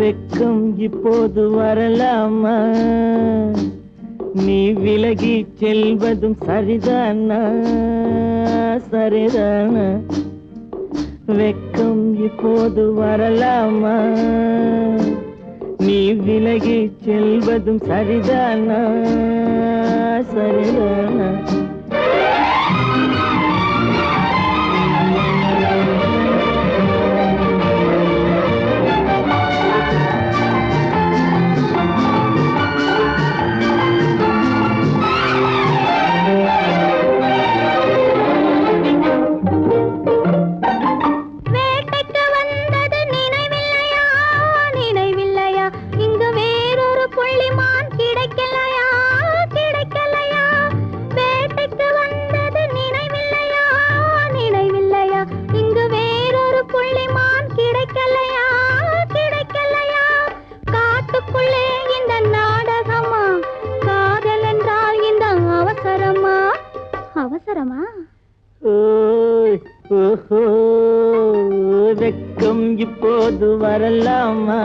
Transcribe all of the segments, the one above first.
வெக்கம் இப்போது வரலாமா? நீ விலகி செல்வதும் சரிதானா? சரிதானா? வெக்கம் இப்போது வரலாமா? நீ விலகி செல்வதும் சரிதானா? ஓஹோ, வெக்கம் இப்போது வரலாமா?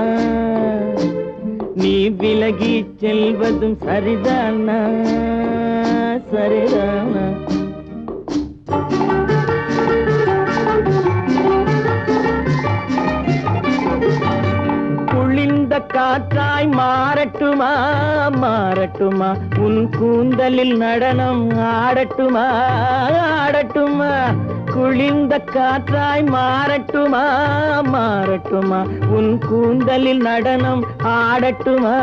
நீ விலகி செல்வதும் சரிதானா? சரிதானா? குளிர்ந்த காற்றாய் மாறட்டுமா? மாறட்டுமா? உன் கூந்தலில் நடனம் ஆடட்டுமா? ஆடட்டுமா? குளிர்ந்த காற்றாய் மாறட்டுமா? மாறட்டுமா? உன் கூந்தலில் நடனம் ஆடட்டுமா?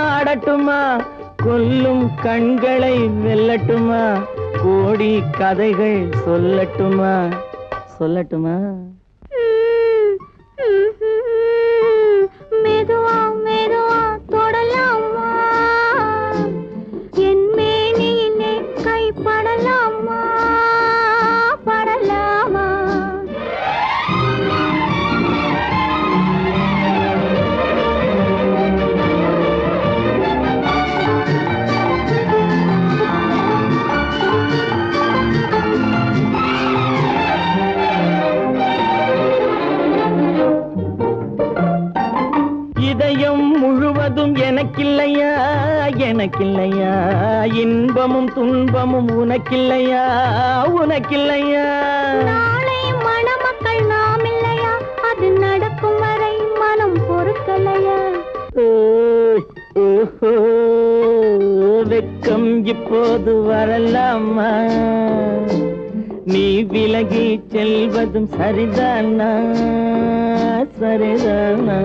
ஆடட்டுமா? கொல்லும் கண்களை வெல்லட்டுமா? கோடி கதைகள் சொல்லட்டுமா? சொல்லட்டுமா? இதயம் முழுவதும் எனக்கில்லையா? எனக்கில்லையா? இன்பமும் துன்பமும் உனக்கில்லையா? உனக்கில்லையா? நாளை மணமக்கள் நாம் இல்லையா? அது நடக்கும் வரை மனம் பொறுக்கலையா? வெக்கம் இப்போது வரலாமா? நீ விலகி செல்வதும் சரிதானா? சரிதானா?